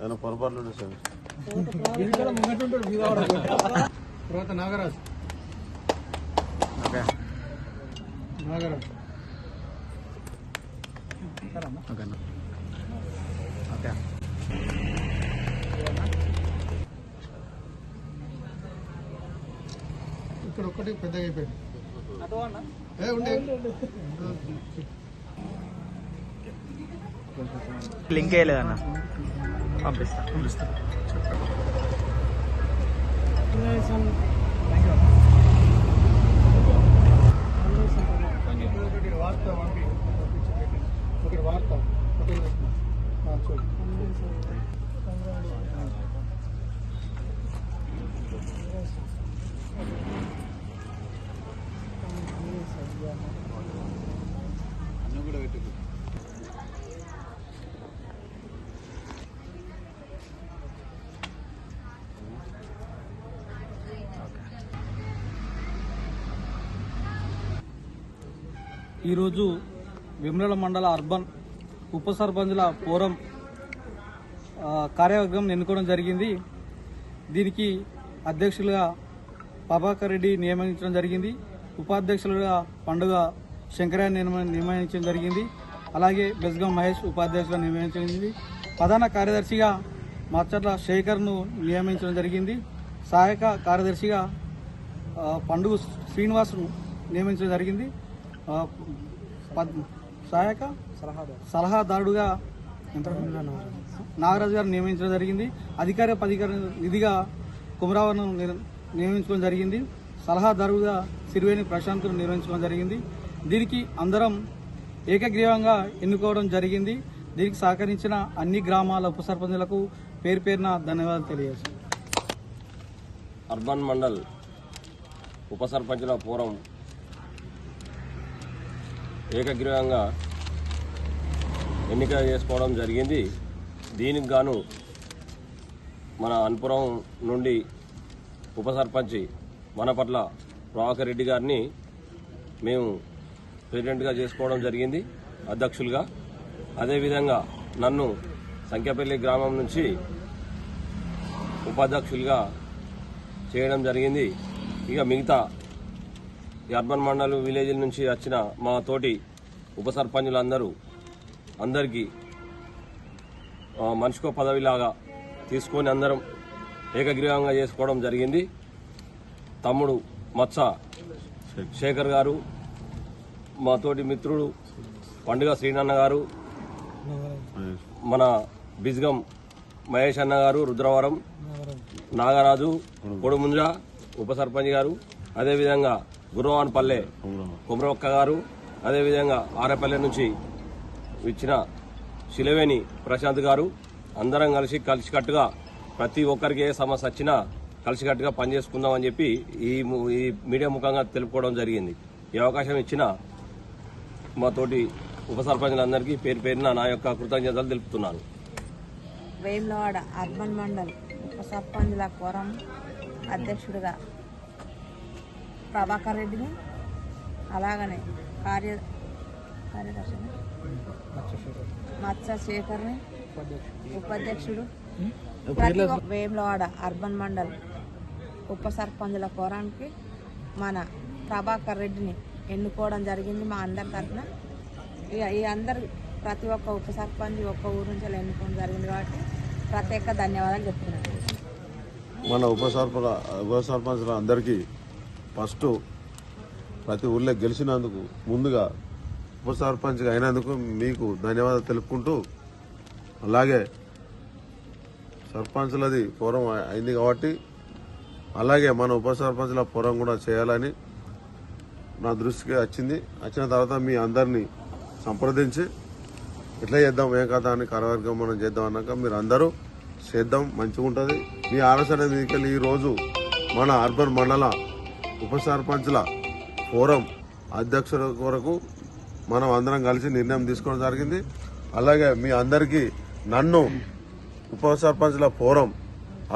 ఏమైనా పొరపాట్లు సార్ తర్వాత నాగరాజ్. ఓకే. నాగరాజ్. ఓకే అన్న. ఓకే. ఇక్కడ ఒక్కటి పెద్దగా అయిపోయింది. ఏ ఉండే. లింక్ వేయలేదన్న పంపిస్తా. పంపిస్తా అన్న కూడా పెట్టుకో ఒకటి వార్త ఒకటి ఆ, చూడు ఈరోజు విమల మండల అర్బన్ ఉప సర్పంచుల ఫోరం కార్యవర్గం ఎన్నుకోవడం జరిగింది. దీనికి అధ్యక్షులుగా ప్రభాకర్ రెడ్డి నియమించడం జరిగింది. ఉపాధ్యక్షులుగా పండుగ శంకరాన్ని నియమ- నియమించడం జరిగింది. అలాగే బెస్గం మహేష్ ఉపాధ్యక్షులుగా నియమించడం జరిగింది. ప్రధాన కార్యదర్శిగా మచ్చట్ల శేఖర్ను నియమించడం జరిగింది. సహాయక కార్యదర్శిగా పండుగ శ్రీనివాస్ను నియమించడం జరిగింది. సహాయక? సలహాదారుడుగా నాగరాజు. గారు నియమించడం జరిగింది. అధికార పదికార నిధిగా కుమరావను నియమించడం జరిగింది. సలహాదారుగా సిరివేణి ప్రశాంత్ను నిర్వహించడం జరిగింది. దీనికి అందరం ఏకగ్రీవంగా ఎన్నుకోవడం జరిగింది. దీనికి సహకరించిన అన్ని గ్రామాల ఉప సర్పంచులకు పేరు పేరున ధన్యవాదాలు తెలియజేస్తాను అర్బన్ మండల్ ఉప సర్పంచుల పూర్వం ఏకగ్రీవంగా ఎన్నిక చేసుకోవడం జరిగింది. దీనికి గాను మన అన్పురం నుండి ఉప సర్పంచి వనపట్ల ప్రభాకర్ రెడ్డి గారిని మేము ప్రెసిడెంట్గా చేసుకోవడం జరిగింది అధ్యక్షులుగా. అదేవిధంగా నన్ను సంఖ్యాపల్లి గ్రామం నుంచి ఉపాధ్యక్షులుగా చేయడం జరిగింది. ఇక మిగతా అర్బన్ మండల్ విలేజ్ల నుంచి వచ్చిన మా తోటి ఉప సర్పంచులందరూ అందరికీ మనిషికో పదవిలాగా తీసుకొని అందరం ఏకగ్రీవంగా చేసుకోవడం జరిగింది. తమ్ముడు మత్స శేఖర్ గారు మా తోటి మిత్రుడు పండుగ శ్రీనన్న గారు మన బిజ్గం మహేష్ అన్న గారు రుద్రవరం నాగరాజు కొడుముంజ ఉప సర్పంచ్ గారు. అదేవిధంగా గుర్రవాన్పల్లె కుమరొక్క గారు అదేవిధంగా ఆరేపల్లె నుంచి ఇచ్చిన శిలవేణి ప్రశాంత్ గారు అందరం కలిసి కలిసికట్టుగా ప్రతి ఒక్కరికి ఏ సమస్య వచ్చినా కలిసికట్టుగా పనిచేసుకుందాం అని చెప్పి ఈ ము- ఈ మీడియా ముఖంగా తెలుపుకోవడం జరిగింది. ఈ అవకాశం ఇచ్చిన మా తోటి ఉప సర్పంచులందరికీ పేరు పేరున నా యొక్క కృతజ్ఞతలు తెలుపుతున్నాను. వేములవాడ అర్బన్ మండల్ ఉప సర్పంచుల కోరం అధ్యక్షుడిగా ప్రభాకర్ రెడ్డిని అలాగనే కార్య కార్యదర్శిని. మత్స్య శేఖర్ని ఉపాధ్యక్షుడు వేములవాడ అర్బన్ మండల్ ఉప సర్పంచుల కోరానికి మన ప్రభాకర్ రెడ్డిని ఎన్నుకోవడం జరిగింది మా అందరి తరఫున. ఇక ఈ అందరు ప్రతి ఒక్క ఉప సర్పంచ్ ఒక్క ఊరు నుంచి ఎన్నుకోవడం జరిగింది కాబట్టి ప్రత్యేక ధన్యవాదాలు చెప్తున్నాను. మన ఉప సర్పంచ ఉప సర్పంచుల అందరికీ ఫస్ట్ ప్రతి ఊళ్ళో గెలిచినందుకు ముందుగా ఉప సర్పంచ్గా అయినందుకు మీకు ధన్యవాదాలు తెలుపుకుంటూ అలాగే సర్పంచ్లది పూర్వం అయింది కాబట్టి అలాగే మన ఉప సర్పంచ్ల పూర్వం కూడా చేయాలని నా దృష్టికి వచ్చింది. వచ్చిన తర్వాత మీ అందరినీ సంప్రదించి ఎట్లా చేద్దాం ఏం కథ అని కార్యవర్గం మనం చేద్దాం అన్నాక మీరు అందరూ చేద్దాం మంచిగా ఉంటుంది మీ ఆలోచన ఈ రోజు మన అర్బన్ మండల ఉప సర్పంచ్ల ఫోరం అధ్యక్షుల కొరకు మనం అందరం కలిసి నిర్ణయం తీసుకోవడం జరిగింది. అలాగే మీ అందరికీ నన్ను ఉప సర్పంచ్ల ఫోరం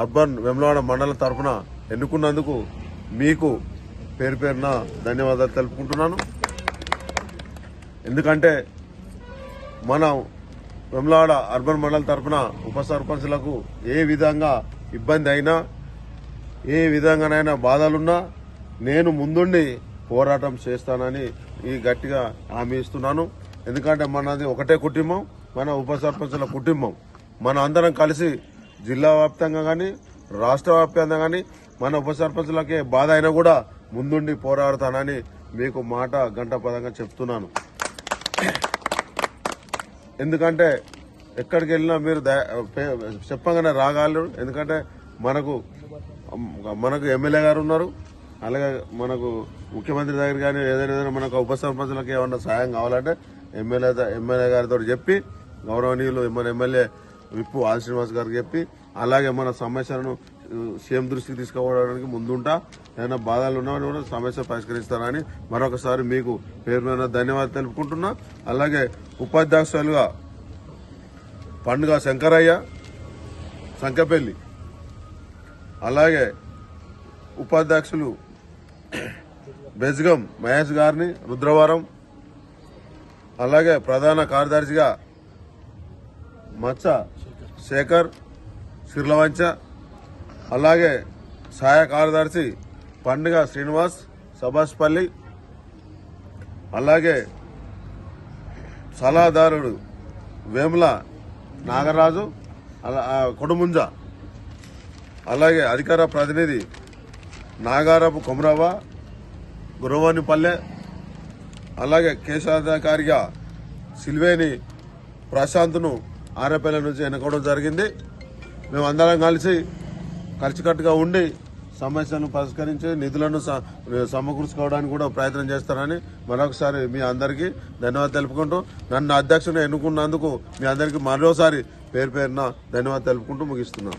అర్బన్ వెమ్లవాడ మండల తరఫున ఎన్నుకున్నందుకు మీకు పేరు పేరున ధన్యవాదాలు తెలుపుకుంటున్నాను. ఎందుకంటే మనం వెమ్లాడ అర్బన్ మండల తరఫున ఉప సర్పంచ్లకు ఏ విధంగా ఇబ్బంది అయినా ఏ విధంగానైనా బాధలున్నా నేను ముందుండి పోరాటం చేస్తానని ఈ గట్టిగా హామీ ఇస్తున్నాను. ఎందుకంటే మనది ఒకటే కుటుంబం మన ఉప సర్పంచుల కుటుంబం. మన అందరం కలిసి జిల్లా వ్యాప్తంగా కానీ రాష్ట్ర వ్యాప్తంగా కానీ మన ఉప సర్పంచులకే బాధ అయినా కూడా ముందుండి పోరాడతానని మీకు మాట గంట పదంగా చెప్తున్నాను. ఎందుకంటే ఎక్కడికి వెళ్ళినా మీరు చెప్పగానే రాగాలు ఎందుకంటే మనకు మనకు ఎమ్మెల్యే గారు ఉన్నారు. అలాగే మనకు ముఖ్యమంత్రి దగ్గర కానీ ఏదైనా ఏదైనా మనకు ఉప సర్పంచులకు ఏమన్నా సాయం కావాలంటే ఎమ్మెల్యే ఎమ్మెల్యే గారితో చెప్పి గౌరవనీయులు మన ఎమ్మెల్యే విప్పు ఆది శ్రీనివాస్ గారికి చెప్పి అలాగే మన సమస్యలను సీఎం దృష్టికి తీసుకుపోవడానికి ముందుంటా. ఏదైనా బాధలు ఉన్నా కూడా సమస్య పరిష్కరిస్తారని మరొకసారి మీకు పేరు మీద ధన్యవాదాలు తెలుపుకుంటున్నా. అలాగే ఉపాధ్యక్షులుగా పండుగ శంకరయ్య సంకపల్లి అలాగే ఉపాధ్యక్షులు బెజ్గం మహేష్ గారిని రుద్రవరం అలాగే ప్రధాన కార్యదర్శిగా మచ్చ శేఖర్ సిర్లవంచ అలాగే సహాయ కార్యదర్శి పండుగ శ్రీనివాస్ సభాష్పల్లి అలాగే సలహాదారుడు వేముల నాగరాజు అలా కొడుముంజ అలాగే అధికార ప్రతినిధి నాగారపు కొమరవ గురవానిపల్లె అలాగే కేశాధికారిగా సిల్వేని ప్రశాంత్ను ఆరేపల్లి నుంచి ఎన్నుకోవడం జరిగింది. మేము అందరం కలిసి కలిసికట్టుగా ఉండి సమస్యను పరిష్కరించి నిధులను స- సమకూర్చుకోవడానికి కూడా ప్రయత్నం చేస్తారని మరొకసారి మీ అందరికీ ధన్యవాదాలు తెలుపుకుంటూ నన్ను అధ్యక్షుని ఎన్నుకున్నందుకు మీ అందరికీ మరోసారి పేరు పేరున ధన్యవాదాలు తెలుపుకుంటూ ముగిస్తున్నాను.